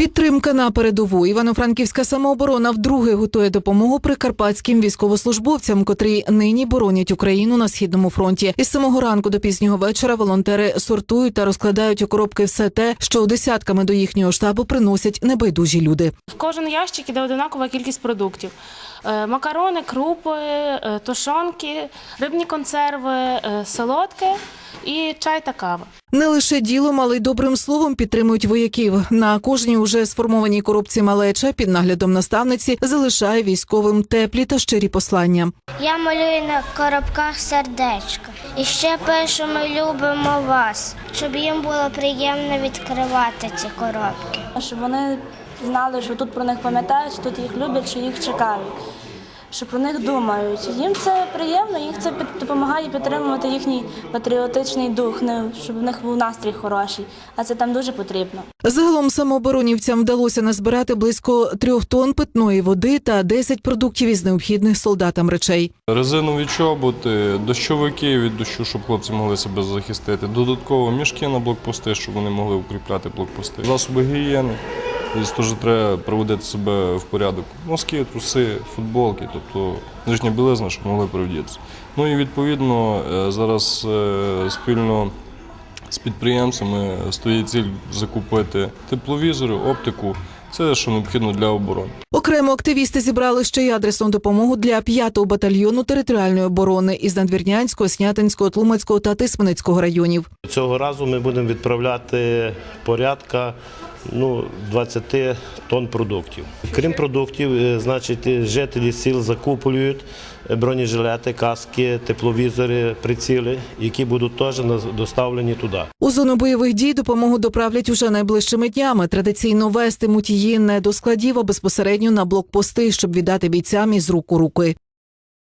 Підтримка на передову. Івано-Франківська самооборона вдруге готує допомогу прикарпатським військовослужбовцям, котрі нині боронять Україну на східному фронті. Із самого ранку до пізнього вечора волонтери сортують та розкладають у коробки все те, що десятками до їхнього штабу приносять небайдужі люди. В кожен ящик іде одинакова кількість продуктів: Е, макарони, крупи, е, тушонки, рибні консерви, е, солодке і чай та кава. Не лише ділом, але й добрим словом підтримують вояків. На кожній уже сформованій коробці малеча під наглядом наставниці залишає військовим теплі та щирі послання. Я малюю на коробках сердечко. І ще пишу, ми любимо вас, щоб їм було приємно відкривати ці коробки. щоб вони знали, що тут про них пам'ятають, що тут їх люблять, що їх чекають, що про них думають. Їм це приємно, їх це допомагає підтримувати їхній патріотичний дух, не- щоб в них був настрій хороший, а це там дуже потрібно. Загалом самооборонівцям вдалося назбирати близько трьох тонн питної води та 10 продуктів із необхідних солдатам речей. Резинові чоботи, дощовики від дощу, щоб хлопці могли себе захистити. Додатково мішки на блокпости, щоб вони могли укріпляти блокпости. Засоби гігієни. Десь теж треба приводити себе в порядок. Носки, труси, футболки, тобто нижня білизна, щоб могли привдітися. Ну і відповідно е, зараз е, спільно з підприємцями стоїть ціль закупити тепловізори, оптику. Це що необхідно для оборони. Окремо активісти зібрали ще й адресну допомогу для 5-го батальйону територіальної оборони із Надвірнянського, Снятинського, Тлумацького та Тисменецького районів. Цього разу ми будемо відправляти порядка ну, 20 тонн продуктів. Крім продуктів, е, значить, е, жителі сіл закуплюють бронежилети, каски, тепловізори, приціли, які будуть теж доставлені туди. У зону бойових дій допомогу доправлять уже найближчими днями. Традиційно вестимуть її не до складів, а безпосередньо на блокпости, щоб віддати бійцям із рук у руки.